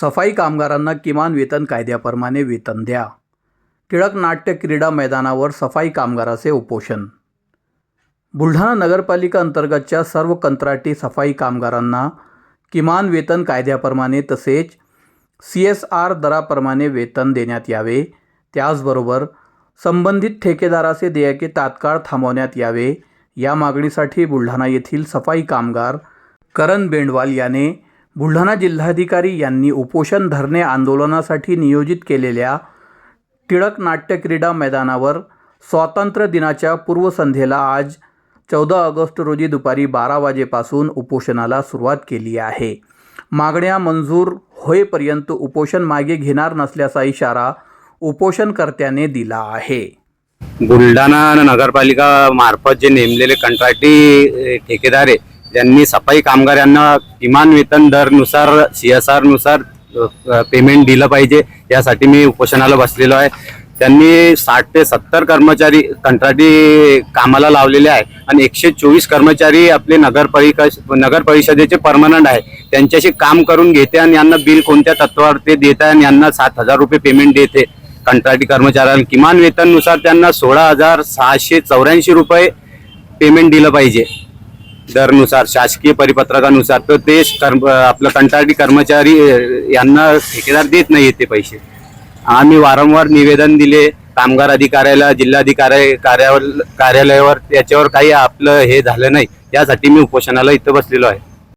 सफाई कामगारांना किमान वेतन कायद्याप्रमाणे वेतन द्या. टिळक नाट्य क्रीडा मैदानावर सफाई कामगाराचे उपोषण. बुलढाणा नगरपालिका अंतर्गतच्या सर्व कंत्राटी सफाई कामगारांना किमान वेतन कायद्याप्रमाणे तसेच सी एस आर दराप्रमाणे वेतन देण्यात यावे. त्याचबरोबर संबंधित ठेकेदाराचे देयके तात्काळ थांबवण्यात यावे. या मागणीसाठी बुलढाणा येथील सफाई कामगार करण बेंडवाल याने बुलढाणा जिल्हाधिकारी यांनी उपोषण धरणे आंदोलनासाठी नियोजित केलेल्या टिळक नाट्य क्रीडा मैदानावर स्वातंत्र्य दिनाच्या पूर्वसंध्येला आज चौदा ऑगस्ट रोजी दुपारी बारा वाजेपासून उपोषणाला सुरुवात केली आहे. मागण्या मंजूर होईपर्यंत उपोषण मागे घेणार नसल्याचा इशारा उपोषणकर्त्याने दिला आहे. बुलढाणा नगरपालिका मार्फत जे नेमलेले कंत्राटी ठेकेदार आहे त्यांनी सफाई कामगारांना किमान वेतन दरनुसार सी एस आरनुसार पेमेंट दिलं पाहिजे. यासाठी मी उपोषणाला बसलेलो आहे. त्यांनी साठ ते सत्तर कर्मचारी कंत्राटी कामाला लावलेले आहे आणि एकशे चोवीस कर्मचारी आपले नगर नगर परिषदेचे परमनंट आहे. त्यांच्याशी काम करून घेते आणि यांना बिल कोणत्या तत्वावर ते देत आहे आणि यांना सात हजार रुपये पेमेंट देते. कंत्राटी कर्मचाऱ्यांना किमान वेतननुसार त्यांना सोळा हजार सहाशे चौऱ्याऐंशी रुपये पेमेंट दिलं पाहिजे. दरनुसार शासकीय परिपत्रकानुसार तर ते कर्म आपलं कंत्राटी कर्मचारी यांना ठेकेदार देत नाही ते पैसे. आम्ही वारंवार निवेदन दिले कामगार अधिकाऱ्याला जिल्हाधिकारी कार्यालय कार्यालयावर त्याच्यावर काही आपलं हे झालं नाही. यासाठी मी उपोषणाला इथं बसलेलो आहे.